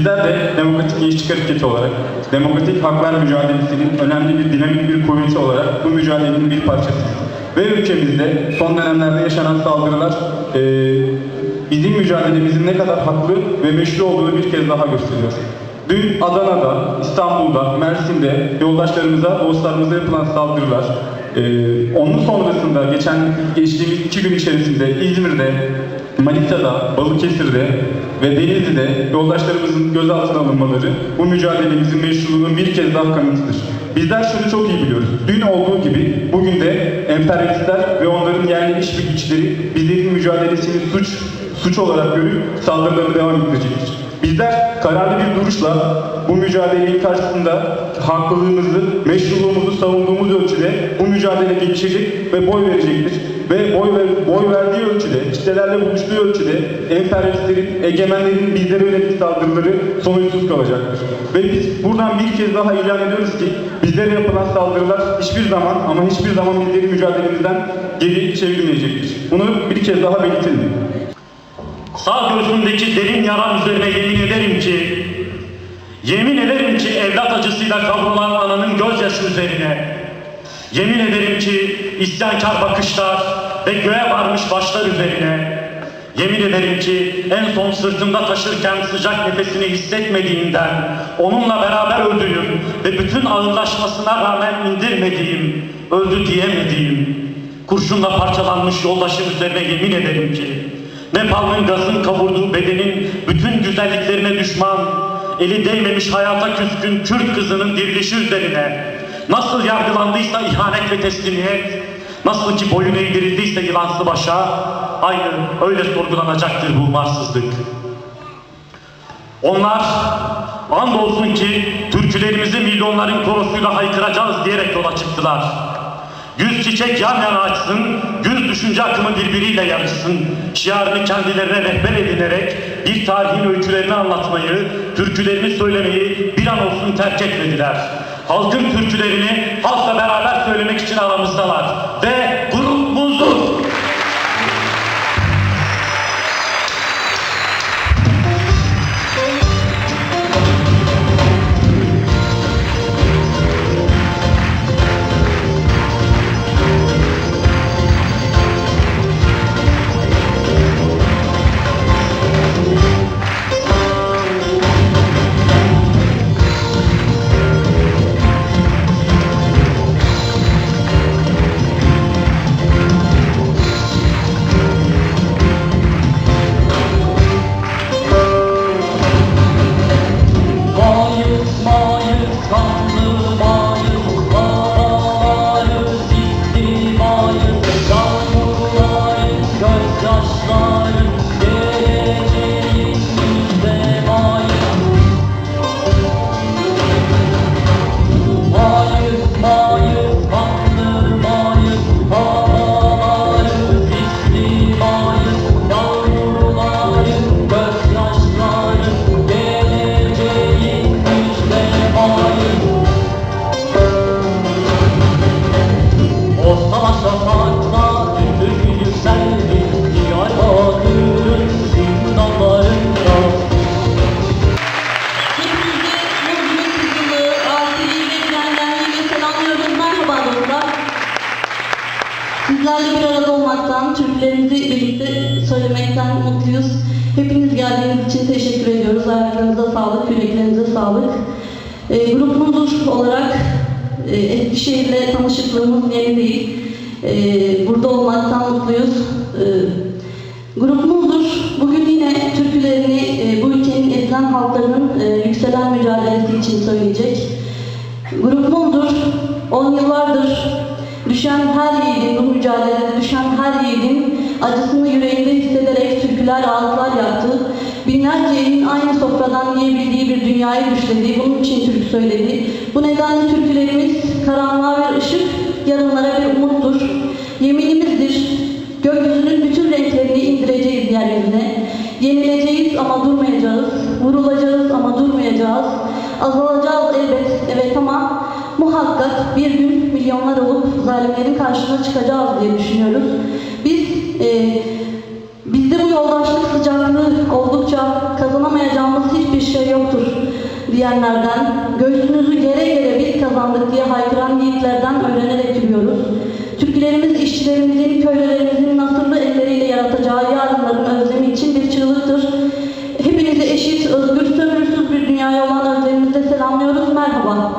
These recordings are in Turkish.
Bizler de Demokratik Gençlik Hareketi olarak, demokratik haklar mücadelesinin önemli bir dinamik bir kuvveti olarak bu mücadelenin bir parçasıyız. Ve ülkemizde son dönemlerde yaşanan saldırılar eee, bizim mücadelemizin ne kadar haklı ve meşru olduğunu bir kez daha gösteriyor. Dün Adana'da, İstanbul'da, Mersin'de yoldaşlarımıza, dostlarımıza yapılan saldırılar, eee, onun sonrasında geçen geçtiğimiz iki gün içerisinde İzmir'de, Manisa'da, Balıkesir'de ve Denizli'de yoldaşlarımızın gözaltına alınmaları bu mücadelemizin meşruluğunun bir kez daha kanıtıdır. Bizler şunu çok iyi biliyoruz. Dün olduğu gibi bugün de emperyalistler ve onların yerli işbirlikçileri bizlerin mücadelesini suç suç olarak görüp saldırılarını devam ettirecektir. Bizler kararlı bir duruşla bu mücadelenin karşısında haklılığımızı, meşruluğumuzu savunduğumuz ölçüde bu mücadele gelişecek ve boy verecektir. Ve boy, ver- boy verdiği ölçüde, kitlelerle buluştuğu ölçüde emperyalistlerin, egemenlerin bizlere yönelik saldırıları sonuçsuz kalacaktır. Ve biz buradan bir kez daha ilan ediyoruz ki bizlere yapılan saldırılar hiçbir zaman ama hiçbir zaman bizleri mücadelemizden geri çevirmeyecektir. Bunu bir kez daha belirtelim. Sağ göğsümdeki derin yaram üzerine yemin ederim ki, yemin ederim ki evlat acısıyla kavrulan ananın gözyaşı üzerine, yemin ederim ki isyankar bakışlar ve göğe varmış başlar üzerine, yemin ederim ki en son sırtımda taşırken sıcak nefesini hissetmediğimden, onunla beraber öldüğüm ve bütün ağırlaşmasına rağmen indirmediğim, öldü diyemediğim, kurşunla parçalanmış yoldaşım üzerine yemin ederim ki, Nepal'ın gazın kavurduğu bedenin bütün güzelliklerine düşman, eli değmemiş hayata küskün Kürt kızının dirilişi üzerine, nasıl yargılandıysa ihanet ve teslimiyet, nasıl ki boyun eğdirildiyse yılanslı başa, aynı öyle sorgulanacaktır bu umarsızlık. Onlar andolsun ki türkülerimizi milyonların korosuyla haykıracağız diyerek yola çıktılar. Yüz çiçek yan yana açsın, yüz düşünce akımı birbiriyle yarışsın. Şiarını kendilerine rehber edinerek bir tarihin öykülerini anlatmayı, türkülerini söylemeyi bir an olsun terk etmediler. Halkın türkülerini halkla beraber söylemek için aramızdalar. Ve mutluyuz. Hepiniz geldiğiniz için teşekkür ediyoruz. Ayaklarınıza sağlık, yüreklerinize sağlık. E, grubumuz olarak e, Eskişehir'le tanışıklığımız yeni değil. E, burada olmaktan mutluyuz. E, Grubumuzdur. Bugün yine türkülerini e, bu ülkenin ezilen halklarının e, yükselen mücadelesi için söyleyecek. Grubumuzdur. 10 yıllardır düşen her yiğidin, bu mücadelede düşen her yiğidin acısını yüreğinde türküler, ağıtlar yaktı. Binlerce elin aynı sofradan yiyebildiği bir dünyayı düşledi. Bunun için türkü söyledi. Bu nedenle türkülerimiz karanlığa bir ışık, yarınlara bir umuttur. Yeminimizdir. Gökyüzünün bütün renklerini indireceğiz yeryüzüne. Yenileceğiz ama durmayacağız. Vurulacağız ama durmayacağız. Azalacağız elbet, evet ama muhakkak bir gün milyonlar olup zalimlerin karşısına çıkacağız diye düşünüyoruz. Biz e, yoldaşlık sıcak sıcaklığı oldukça kazanamayacağımız hiçbir şey yoktur diyenlerden, göğsünüzü gere gere biz kazandık diye haykıran yiğitlerden öğrenerek yürüyoruz. Türklerimiz, işçilerimizin, köylülerimizin nasırlı elleriyle yaratacağı yarınların özlemi için bir çığlıktır. Hepinizi eşit, özgür, sömürüsüz bir dünyaya olan özlemimizle selamlıyoruz. Merhaba.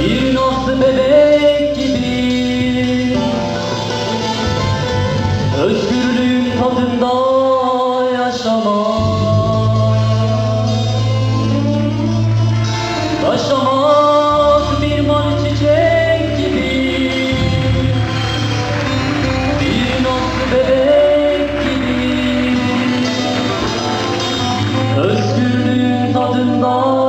Bir nazlı bebek gibi. Özgürlüğün tadında yaşamak Yaşamak bir mavi çiçek gibi. Bir nazlı bebek gibi. Özgürlüğün tadında